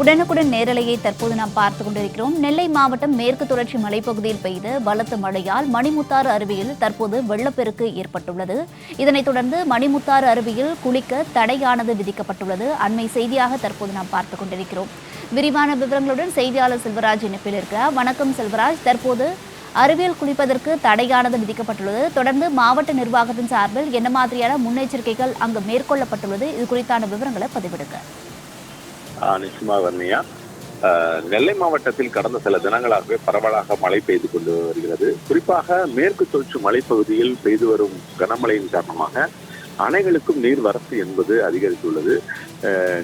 உடனுக்குடன் நேரலையை தற்போது நாம் பார்த்து கொண்டிருக்கிறோம். நெல்லை மாவட்டம் மேற்கு தொடர்ச்சி மலைப்பகுதியில் பெய்த பலத்த மழையால் மணிமுத்தாறு அருவியில் தற்போது வெள்ளப்பெருக்கு ஏற்பட்டுள்ளது. இதனைத் தொடர்ந்து மணிமுத்தாறு அருவியில் குளிக்க தடையானது விதிக்கப்பட்டுள்ளது. அண்மை செய்தியாக தற்போது நாம் பார்த்து கொண்டிருக்கிறோம். விரிவான விவரங்களுடன் செய்தியாளர் செல்வராஜ் இணைப்பில் இருக்கிறார். வணக்கம் செல்வராஜ். தற்போது அருவியில் குளிப்பதற்கு தடையானது விதிக்கப்பட்டுள்ளது. தொடர்ந்து மாவட்ட நிர்வாகத்தின் சார்பில் என்ன மாதிரியான முன்னெச்சரிக்கைகள் அங்கு மேற்கொள்ளப்பட்டுள்ளது? இது குறித்தான விவரங்களை பதிவிடுங்க. நிச்சயமா வர்ணியா நெல்லை மாவட்டத்தில் கடந்த சில தினங்களாகவே பரவலாக மழை பெய்து கொண்டு வருகிறது. குறிப்பாக மேற்கு தொடர்ச்சி மலைப்பகுதியில் பெய்து வரும் கனமழையின் காரணமாக அணைகளுக்கும் நீர் வரத்து என்பது அதிகரித்துள்ளது.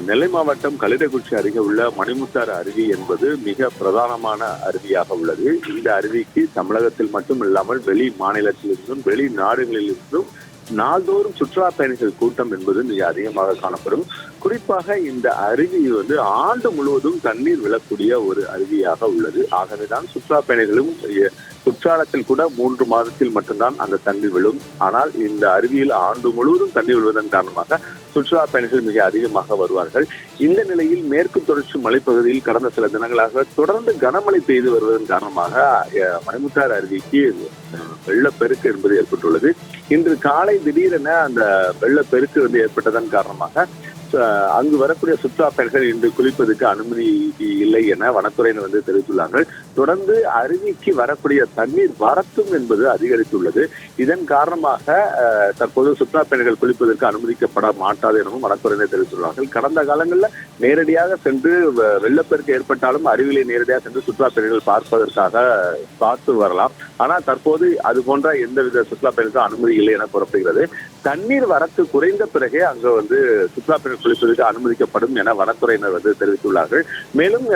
நெல்லை மாவட்டம் கலிடகுச்சி அருகே உள்ள மணிமுத்தாறு அருவி என்பது மிக பிரதானமான அருவியாக உள்ளது. இந்த அருவிக்கு தமிழகத்தில் மட்டும் இல்லாமல் வெளி மாநிலத்திலிருந்தும் வெளி நாடுகளிலிருந்தும் நாள்தோறும் சுற்றுலா பயணிகள் கூட்டம் என்பது மிக அதிகமாக காணப்படும். குறிப்பாக இந்த அருவி வந்து ஆண்டு முழுவதும் தண்ணீர் விழக்கூடிய ஒரு அருவியாக உள்ளது. ஆகவேதான் சுற்றுலா பயணிகளும் குற்றாலத்தில் கூட மூன்று மாதத்தில் மட்டும்தான் அந்த தண்ணீர் விழும். ஆனால் இந்த அருவியில் ஆண்டு முழுவதும் தண்ணீர் விழுவதன் காரணமாக சுற்றுலா பயணிகள் மிக அதிகமாக வருவார்கள். இந்த நிலையில் மேற்கு தொடர்ச்சி மலைப்பகுதியில் கடந்த சில தினங்களாக தொடர்ந்து கனமழை பெய்து வருவதன் காரணமாக அஹ், மணிமுத்தாறு அருவிக்கு வெள்ளப்பெருக்கு என்பது ஏற்பட்டுள்ளது. இன்று காலை திடீரென அந்த வெள்ளப்பெருக்கு வந்து ஏற்பட்டதன் காரணமாக அங்கு வரக்கூடிய சுற்றுலா பயணிகள் இன்று குளிப்பதற்கு அனுமதி இல்லை என வனத்துறையினர் வந்து தெரிவித்துள்ளார்கள். தொடர்ந்து அருவிக்கு வரக்கூடிய தண்ணீர் வரத்தும் என்பது அதிகரித்துள்ளது. இதன் காரணமாக தற்போது சுற்றுலா பயணிகள் குளிப்பதற்கு அனுமதிக்கப்பட மாட்டாது எனவும் வனத்துறையினர் தெரிவித்துள்ளார்கள். கடந்த காலங்களில் நேரடியாக சென்று வெள்ளப்பெருக்கு ஏற்பட்டாலும் அருவிலை நேரடியாக சென்று சுற்றுலா பயணிகள் பார்ப்பதற்காக பார்த்து வரலாம். ஆனால் தற்போது அது போன்ற எந்தவித சுற்றுலா பயணிகளுக்கும் அனுமதி இல்லை என கூறப்படுகிறது. தண்ணீர் வரத்து குறைந்த பிறகே அங்கு வந்து சுற்றுலா குளிப்பதற்கு அனுமதிக்கப்படும் என வனத்துறையினர் வந்து தெரிவித்துள்ளார்கள். மேலும்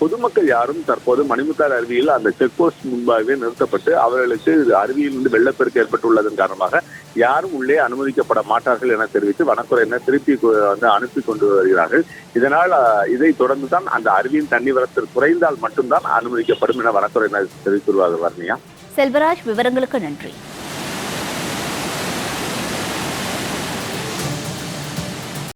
பொதுமக்கள் யாரும் தற்போது மணிமுத்தாறு அருவியில் அந்த செக் போஸ்ட் முன்பாகவே நிறுத்தப்பட்டு அவர்களுக்கு அருவியில் இருந்து வெள்ளப்பெருக்கு ஏற்பட்டுள்ளதன் காரணமாக யாரும் உள்ளே அனுமதிக்கப்பட மாட்டார்கள் என தெரிவித்து வனத்துறையினர் திருப்பி வந்து அனுப்பி கொண்டு வருகிறார்கள். இதனால் இதை தொடர்ந்து தான் அந்த அருவியின் தண்ணி வரத்து குறைந்தால் மட்டும்தான் அனுமதிக்கப்படும் என வனத்துறையினர் தெரிவித்துள்ளார்கள் வர்ணியா செல்வராஜ் விவரங்களுக்கு நன்றி.